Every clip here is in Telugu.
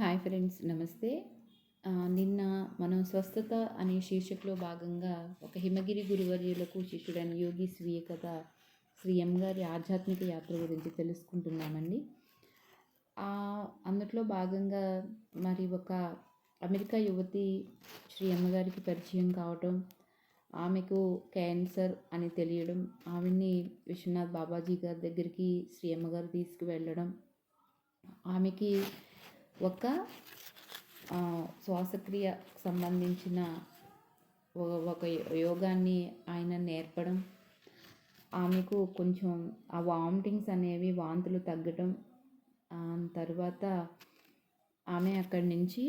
హాయ్ ఫ్రెండ్స్ నమస్తే. నిన్న మనం స్వస్థత అనే శీర్షికలో భాగంగా ఒక హిమగిరి గురువర్యులకు శిష్యుడైన యోగి స్వీయ కథ శ్రీ ఎం గారి ఆధ్యాత్మిక యాత్ర గురించి తెలుసుకుంటున్నామండి. అందుట్లో భాగంగా మరి ఒక అమెరికా యువతి శ్రీ అమ్మగారికి పరిచయం కావటం ఆమెకు క్యాన్సర్ అని తెలియడం ఆమెని విశ్వనాథ్ బాబాజీ గారి దగ్గరికి శ్రీ అమ్మగారు తీసుకువెళ్ళడం ఆమెకి ఒక శ్వాసక్రియ సంబంధించిన ఒక యోగాన్ని ఆయన నేర్పడం ఆమెకు కొంచెం ఆ వామిటింగ్స్ అనేవి వాంతులు తగ్గడం తర్వాత ఆమె అక్కడి నుంచి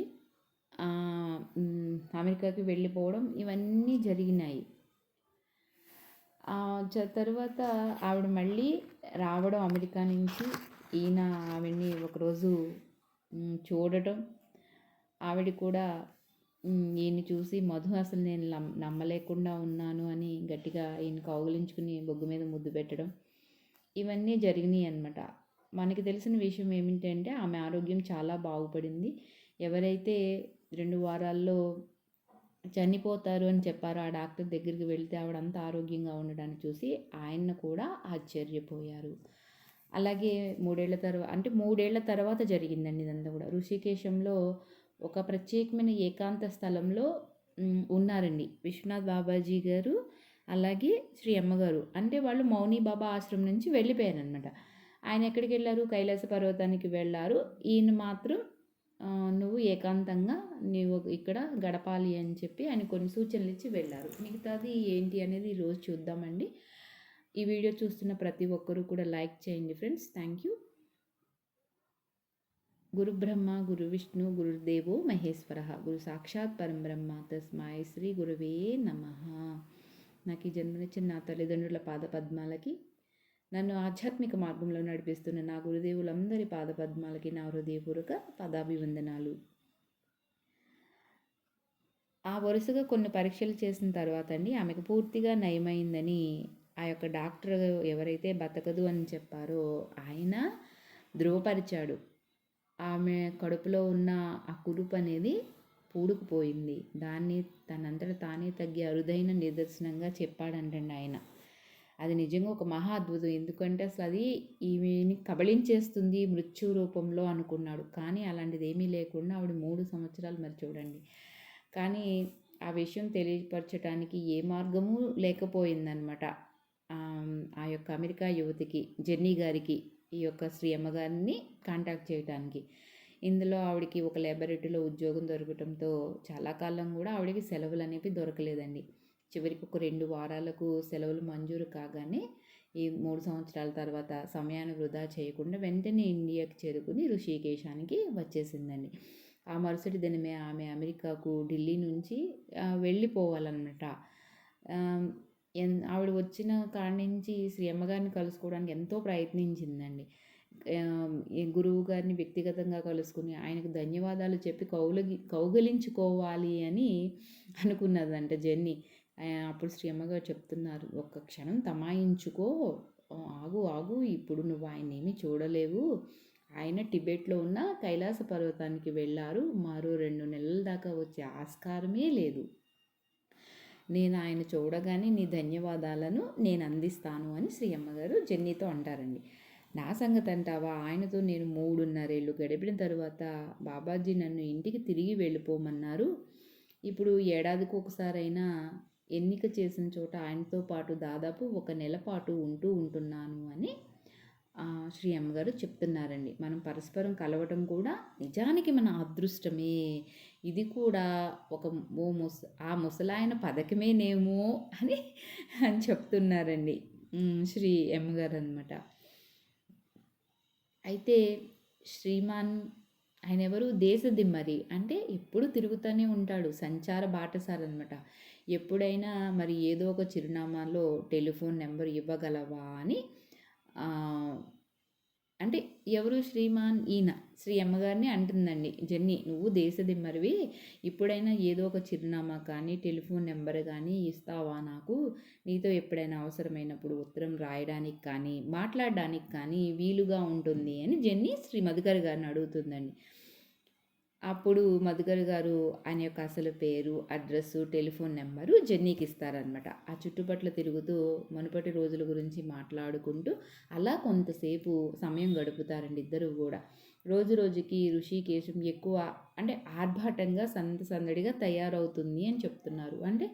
అమెరికాకి వెళ్ళిపోవడం ఇవన్నీ జరిగినాయి. తర్వాత ఆవిడ మళ్ళీ రావడం అమెరికా నుంచి ఈయన ఆవిడ్ని ఒకరోజు చూడటం. ఆవిడ కూడా ఈయన్ని చూసి మధు అసలు నేను నమ్- నమ్మలేకుండా ఉన్నాను అని గట్టిగా ఈయన కౌగులించుకుని బొగ్గు మీద ముద్దు పెట్టడం. ఇవన్నీ జరిగినాయి అన్నమాట. మనకి తెలిసిన విషయం ఏమిటంటే ఆమె ఆరోగ్యం చాలా బాగుపడింది. ఎవరైతే రెండు వారాల్లో చనిపోతారు అని చెప్పారు ఆ డాక్టర్ దగ్గరికి వెళితే ఆవిడంతా ఆరోగ్యంగా ఉండడాన్ని చూసి ఆయన కూడా ఆశ్చర్యపోయారు. అలాగే మూడేళ్ళ తర్వాత అంటే మూడేళ్ళ తర్వాత జరిగిందండి ఇదంతా కూడా. ఋషికేశంలో ఒక ప్రత్యేకమైన ఏకాంత స్థలంలో ఉన్నారండి. విశ్వనాథ్ బాబాజీ గారు అలాగే శ్రీ అమ్మగారు. అంటే వాళ్ళు మౌని బాబా ఆశ్రమం నుంచి వెళ్ళిపోయారనమాట ఆయన ఎక్కడికి వెళ్ళారు? కైలాస పర్వతానికి వెళ్ళారు. ఈయన మాత్రం నువ్వు ఏకాంతంగా నీవు ఇక్కడ గడపాలి అని చెప్పి ఆయన కొన్ని సూచనలు ఇచ్చి వెళ్ళారు. మిగతాది ఏంటి అనేది ఈరోజు చూద్దామండి. ఈ వీడియో చూస్తున్న ప్రతి ఒక్కరూ కూడా లైక్ చేయండి ఫ్రెండ్స్. Thank you. గురు బ్రహ్మ గురు విష్ణు గురుదేవో మహేశ్వర గురు సాక్షాత్ పరంబ్రహ్మ తస్మాయ శ్రీ గురువే నమ. నాకు ఈ జన్మనిచ్చిన నా తల్లిదండ్రుల పాద పద్మాలకి నన్ను ఆధ్యాత్మిక మార్గంలో నడిపిస్తున్న నా గురుదేవులందరి పాద పద్మాలకి నా హృదయపూర్వక పదాభివందనాలు. ఆ వరుసగా కొన్ని పరీక్షలు చేసిన తర్వాత అండి ఆమెకు పూర్తిగా నయమైందని ఆ యొక్క డాక్టర్ ఎవరైతే బతకదు అని చెప్పారో ఆయన ధృవపరిచాడు. ఆమె కడుపులో ఉన్న ఆ కురుపు అనేది పూడుకుపోయింది. దాన్ని తనంతట తానే తగ్గి అరుదైన నిదర్శనంగా చెప్పాడంటండి ఆయన. అది నిజంగా ఒక మహా అద్భుతం. ఎందుకంటే అసలు అది ఈమెని కబళించేస్తుంది మృత్యు రూపంలో అనుకున్నాడు. కానీ అలాంటిది ఏమీ లేకుండా ఆవిడ మూడు సంవత్సరాలు మరి చూడండి. కానీ ఆ విషయం తెలియపరచడానికి ఏ మార్గము లేకపోయిందనమాట. ఆ యొక్క అమెరికా యువతికి జెన్నీ గారికి ఈ యొక్క శ్రీ అమ్మగారిని కాంటాక్ట్ చేయడానికి ఇందులో ఆవిడకి ఒక లాబొరేటరీలో ఉద్యోగం దొరకటంతో చాలా కాలం కూడా ఆవిడకి సెలవులు అనేవి దొరకలేదండి. చివరికి ఒక రెండు వారాలకు సెలవులు మంజూరు కాగానే ఈ మూడు సంవత్సరాల తర్వాత సమయాన్ని వృధా చేయకుండా వెంటనే ఇండియాకి చేరుకుని ఋషికేశానికి వచ్చేసిందండి. ఆ మరుసటి దినమే ఆమె అమెరికాకు ఢిల్లీ నుంచి వెళ్ళిపోవాలన్నమాట. ఎన్- ఆవిడ వచ్చిన కాడి నుంచి శ్రీ అమ్మగారిని కలుసుకోవడానికి ఎంతో ప్రయత్నించిందండి. గురువు గారిని వ్యక్తిగతంగా కలుసుకుని ఆయనకు ధన్యవాదాలు చెప్పి కౌలగి కౌగలించుకోవాలి అని అనుకున్నదంట జెన్నీ అప్పుడు శ్రీ అమ్మగారు చెప్తున్నారు ఒక్క క్షణం తమాయించుకో. ఆగు ఆగు. ఇప్పుడు నువ్వు ఆయన ఏమీ చూడలేవు. ఆయన టిబెట్లో ఉన్న కైలాస పర్వతానికి వెళ్ళారు. మరో రెండు నెలల దాకా వచ్చే ఆస్కారమే లేదు. నేను ఆయన చూడగానే నీ ధన్యవాదాలను నేను అందిస్తాను అని శ్రీ అమ్మగారు జెన్నీతో అంటారండి. నా సంగతి అంటావా? ఆయనతో నేను మూడున్నరేళ్ళు గడిపిన తర్వాత బాబాజీ నన్ను ఇంటికి తిరిగి వెళ్ళిపోమన్నారు. ఇప్పుడు ఏడాదికి ఒకసారైనా ఎన్నిక చేసిన చోట ఆయనతో పాటు దాదాపు ఒక నెల పాటు ఉంటూ ఉంటున్నాను అని శ్రీ అమ్మగారు చెప్తున్నారండి. మనం పరస్పరం కలవటం కూడా నిజానికి మన అదృష్టమే. ఇది కూడా ఒక ఓ ముస ఆ ముసలాయన పథకమేనేమో అని అని చెప్తున్నారండి. శ్రీ అమ్మగారు అనమాట అయితే శ్రీమాన్ ఆయన ఎవరు? దేశదిమ్మరి అంటే ఎప్పుడు తిరుగుతూనే ఉంటాడు. సంచార బాటసారి అనమాట ఎప్పుడైనా మరి ఏదో ఒక చిరునామాలో టెలిఫోన్ నెంబర్ ఇవ్వగలవా అని అంటే ఎవరు శ్రీమాన్ ఈయన శ్రీ అమ్మగారిని అంటుందండి జెన్నీ నువ్వు దేశదిమ్మరివి ఇప్పుడైనా ఏదో ఒక చిరునామా కానీ టెలిఫోన్ నెంబర్ కానీ ఇస్తావా నాకు? నీతో ఎప్పుడైనా అవసరమైనప్పుడు ఉత్తరం రాయడానికి కానీ మాట్లాడడానికి కానీ వీలుగా ఉంటుంది అని జెన్నీ శ్రీ మధుకర్ గారిని అడుగుతుందండి. అప్పుడు మధుకర్ గారు ఆయన యొక్క అసలు పేరు అడ్రస్సు టెలిఫోన్ నెంబరు జెన్నీకి ఇస్తారనమాట ఆ చుట్టుపట్ల తిరుగుతూ మునుపటి రోజుల గురించి మాట్లాడుకుంటూ అలా కొంతసేపు సమయం గడుపుతారండి ఇద్దరు కూడా. రోజు రోజుకి ఋషికేశం ఎక్కువ అంటే ఆర్భాటంగా సంద సందడిగా తయారవుతుంది అని చెప్తున్నారు. అంటే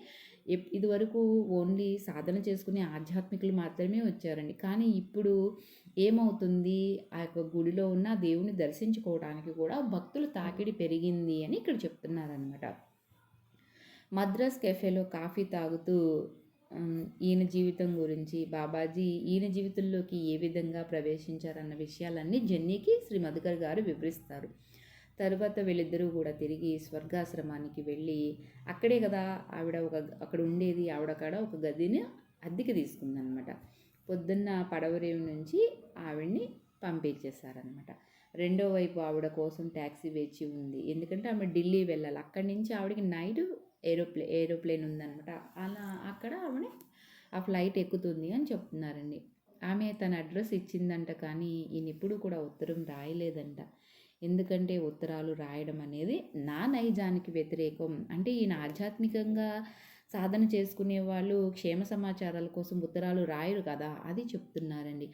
ఇదివరకు ఓన్లీ సాధన చేసుకునే ఆధ్యాత్మికులు మాత్రమే వచ్చారండి. కానీ ఇప్పుడు ఏమవుతుంది? ఆ యొక్క గుడిలో ఉన్న దేవుని దర్శించుకోవడానికి కూడా భక్తుల తాకిడి పెరిగింది అని ఇక్కడ చెప్తున్నారనమాట మద్రాస్ కెఫేలో కాఫీ తాగుతూ ఈయన జీవితం గురించి బాబాజీ ఈయన జీవితంలోకి ఏ విధంగా ప్రవేశించారన్న విషయాలన్నీ జెన్నీకి శ్రీ మధుకర్ గారు వివరిస్తారు. తరువాత వీళ్ళిద్దరూ కూడా తిరిగి స్వర్గాశ్రమానికి వెళ్ళి అక్కడే కదా ఆవిడ ఒక అక్కడ ఉండేది ఆవిడ కాడ ఒక గదిని అద్దెకి తీసుకుందనమాట. పొద్దున్న పడవరేవు నుంచి ఆవిడ్ని పంపించేశారనమాట. రెండో వైపు ఆవిడ కోసం ట్యాక్సీ వేచి ఉంది. ఎందుకంటే ఆమె ఢిల్లీ వెళ్ళాలి. అక్కడి నుంచి ఆవిడకి నైట్ ఏరోప్లే ఏరోప్లేన్ ఉందనమాట. అలా అక్కడ ఆవిడ ఆ ఫ్లైట్ ఎక్కుతుంది అని చెప్తున్నారండి. ఆమె తన అడ్రస్ ఇచ్చిందంట కానీ ఈయన ఇప్పుడు కూడా ఉత్తరం రాయలేదంట. ఎందుకంటే ఉత్తరాలు రాయడం అనేది నా నైజానికి వ్యతిరేకం. అంటే ఈయన ఆధ్యాత్మికంగా సాధన చేసుకునే వాళ్ళు క్షేమ సమాచారాల కోసం ఉత్తరాలు రాయరు కదా అది చెప్తున్నారండి.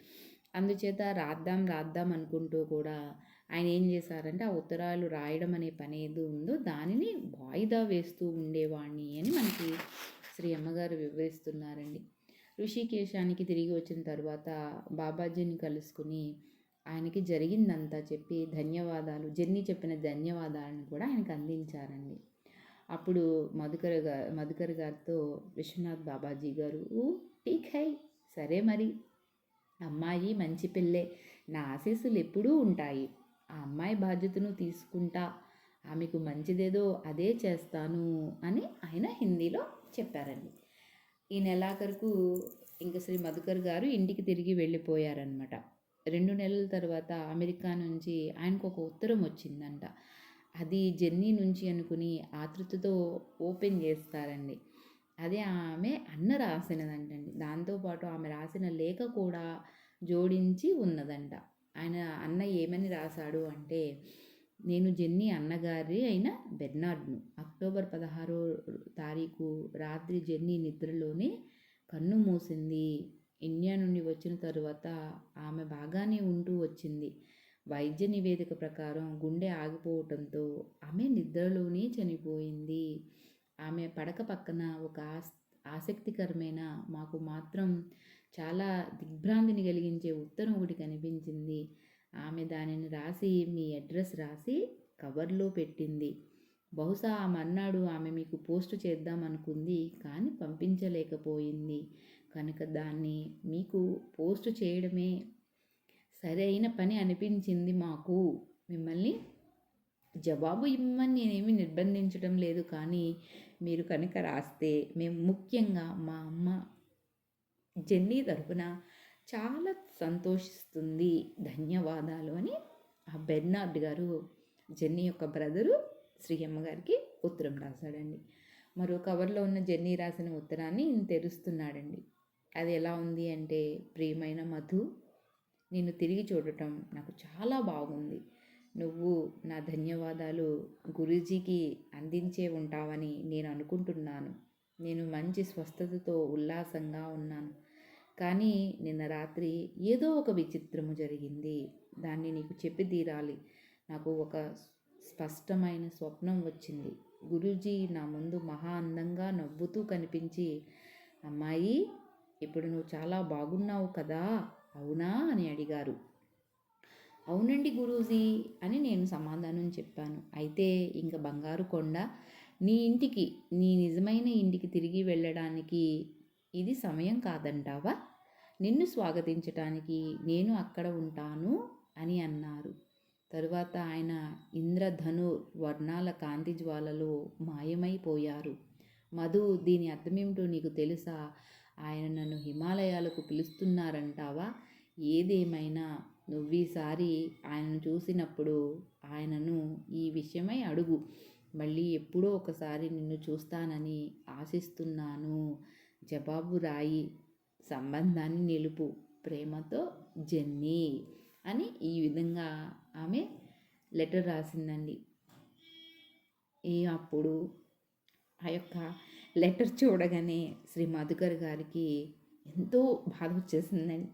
అందుచేత రాద్దాం రాద్దాం అనుకుంటూ కూడా ఆయన ఏం చేశారంటే ఆ ఉత్తరాలు రాయడం అనే పని ఏదో ఉందో దానిని వాయిదా వేస్తూ ఉండేవాడిని అని మనకి శ్రీ అమ్మగారు వివరిస్తున్నారండి. ఋషికేశానికి తిరిగి వచ్చిన తర్వాత బాబాజీని కలుసుకుని ఆయనకి జరిగిందంతా చెప్పి ధన్యవాదాలు జర్నీ చెప్పిన ధన్యవాదాలను కూడా ఆయనకు అందించారండి. అప్పుడు మధుకర్ గారు మధుకర్ గారితో విశ్వనాథ్ బాబాజీ గారు "ఊ, ఠీక్ హై సరే మరి. అమ్మాయి మంచి పిల్లే. నా ఆశీస్సులు ఎప్పుడూ ఉంటాయి. ఆ అమ్మాయి బాధ్యతను తీసుకుంటా. ఆమెకు మంచిదేదో అదే చేస్తాను అని ఆయన హిందీలో చెప్పారండి. ఈ నెలాఖరుకు ఇంక శ్రీ మధుకర్ గారు ఇంటికి తిరిగి వెళ్ళిపోయారనమాట రెండు నెలల తర్వాత అమెరికా నుంచి ఆయనకు ఒక ఉత్తరం వచ్చిందంట. అది జర్నీ నుంచి అనుకుని ఆతృతతో ఓపెన్ చేస్తారండి. అదే ఆమె అన్న రాసినదంటండి. దాంతోపాటు ఆమె రాసిన లేఖ కూడా జోడించి ఉన్నదంట. ఆయన అన్న ఏమని రాశాడు అంటే నేను జెన్నీ అన్నగారి అయిన బెర్నార్డ్ను. అక్టోబర్ పదహారో తారీఖు రాత్రి జెన్నీ నిద్రలోనే కన్ను మూసింది. ఇండియా నుండి వచ్చిన తరువాత ఆమె బాగానే ఉంటూ వచ్చింది. వైద్య నివేదిక ప్రకారం గుండె ఆగిపోవటంతో ఆమె నిద్రలోనే చనిపోయింది. ఆమె పడక పక్కన ఒక ఆస్ ఆసక్తికరమైన మాకు మాత్రం చాలా దిగ్భ్రాంతిని కలిగించే ఉత్తరం ఒకటి కనిపించింది. ఆమె దానిని రాసి మీ అడ్రస్ రాసి కవర్లో పెట్టింది. బహుశా ఆ మర్నాడు ఆమె మీకు పోస్ట్ చేద్దాం అనుకుంది కానీ పంపించలేకపోయింది. కనుక దాన్ని మీకు పోస్ట్ చేయడమే సరైన పని అనిపించింది మాకు. మిమ్మల్ని జవాబు ఇమ్మని నేనేమి నిర్బంధించడం లేదు. కానీ మీరు కనుక రాస్తే మేము ముఖ్యంగా మా అమ్మ జెన్నీ తరపున చాలా సంతోషిస్తుంది. ధన్యవాదాలు అని ఆ బెర్నార్డ్ గారు జెన్నీ యొక్క బ్రదరు శ్రీ అమ్మగారికి ఉత్తరం రాశాడండి. మరో కవర్లో ఉన్న జెన్నీ రాసిన ఉత్తరాన్ని తెరుస్తున్నాడండి. అది ఎలా ఉంది అంటే ప్రియమైన మధు నిన్ను తిరిగి చూడటం నాకు చాలా బాగుంది. నువ్వు నా ధన్యవాదాలు గురూజీకి అందించే ఉంటావని నేను అనుకుంటున్నాను. నేను మంచి స్వస్థతతో ఉల్లాసంగా ఉన్నాను. కానీ నిన్న రాత్రి ఏదో ఒక విచిత్రము జరిగింది. దాన్ని నీకు చెప్పి తీరాలి. నాకు ఒక స్పష్టమైన స్వప్నం వచ్చింది. గురూజీ నా ముందు మహా అందంగా నవ్వుతూ కనిపించి అమ్మాయి ఇప్పుడు నువ్వు చాలా బాగున్నావు కదా? అవునా? అని అడిగారు. అవునండి గురూజీ అని నేను సమాధానం చెప్పాను. అయితే ఇంక బంగారు కొండ నీ ఇంటికి నీ నిజమైన ఇంటికి తిరిగి వెళ్ళడానికి ఇది సమయం కాదంటావా? నిన్ను స్వాగతించటానికి నేను అక్కడ ఉంటాను అని అన్నారు. తరువాత ఆయన ఇంద్రధను వర్ణాల కాంతి జ్వాలలో మాయమైపోయారు. మధు దీని అర్థమేమిటో నీకు తెలుసా? ఆయన నన్ను హిమాలయాలకు పిలుస్తున్నారంటావా? ఏదేమైనా నువ్వీసారి ఆయనను చూసినప్పుడు ఆయనను ఈ విషయమై అడుగు. మళ్ళీ ఎప్పుడో ఒకసారి నిన్ను చూస్తానని ఆశిస్తున్నాను. జవాబు రాయి. సంబంధాన్ని నిలుపు. ప్రేమతో జెన్నీ అని ఈ విధంగా ఆమె లెటర్ రాసిందండి. ఈ అప్పుడు ఆ యొక్క లెటర్ చూడగానే శ్రీ మధుకర్ గారికి ఎంతో బాధ వచ్చేసిందండి.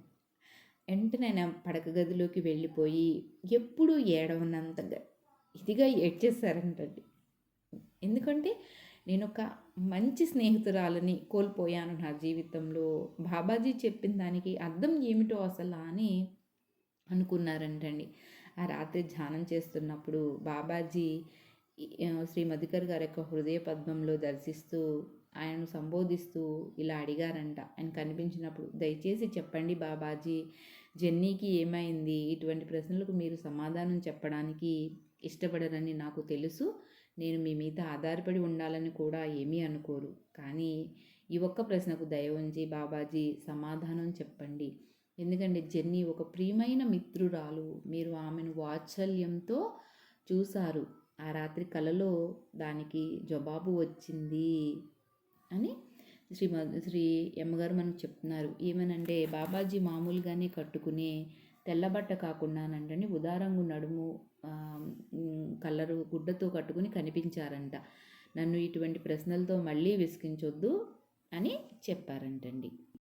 వెంటనే ఆయన పడక గదిలోకి వెళ్ళిపోయి ఎప్పుడు ఏడవనంతగా ఇదిగా ఏడ్చేశారంటండి. ఎందుకంటే నేను ఒక మంచి స్నేహితురాలని కోల్పోయాను నా జీవితంలో. బాబాజీ చెప్పిన దానికి అర్థం ఏమిటో అసలు అని అనుకున్నారంటండి. ఆ రాత్రి ధ్యానం చేస్తున్నప్పుడు బాబాజీ శ్రీ మధుకర్ గారి యొక్క హృదయ పద్మంలో దర్శిస్తూ ఆయనను సంబోధిస్తూ ఇలా అడిగారంట. ఆయన కనిపించినప్పుడు దయచేసి చెప్పండి బాబాజీ జెన్నీకి ఏమైంది? ఇటువంటి ప్రశ్నలకు మీరు సమాధానం చెప్పడానికి ఇష్టపడరని నాకు తెలుసు. నేను మీ మీద ఆధారపడి ఉండాలని కూడా ఏమీ అనుకోరు. కానీ ఈ ఒక్క ప్రశ్నకు దయ ఉంచి బాబాజీ సమాధానం చెప్పండి. ఎందుకంటే జెన్నీ ఒక ప్రియమైన మిత్రురాలు. మీరు ఆమెను వాత్సల్యంతో చూశారు. ఆ రాత్రి కలలో దానికి జవాబు వచ్చింది అని శ్రీ మ- శ్రీ ఎమ్మగారు మనకు చెప్తున్నారు. ఏమనంటే బాబాజీ మామూలుగానే కట్టుకునే తెల్లబట్ట కాకుండానంటని ఉదారంగు నడుము కలరు గుడ్డతో కట్టుకుని కనిపించారంట. నన్ను ఇటువంటి ప్రశ్నలతో మళ్ళీ విసిగించొద్దు అని చెప్పారంటండి.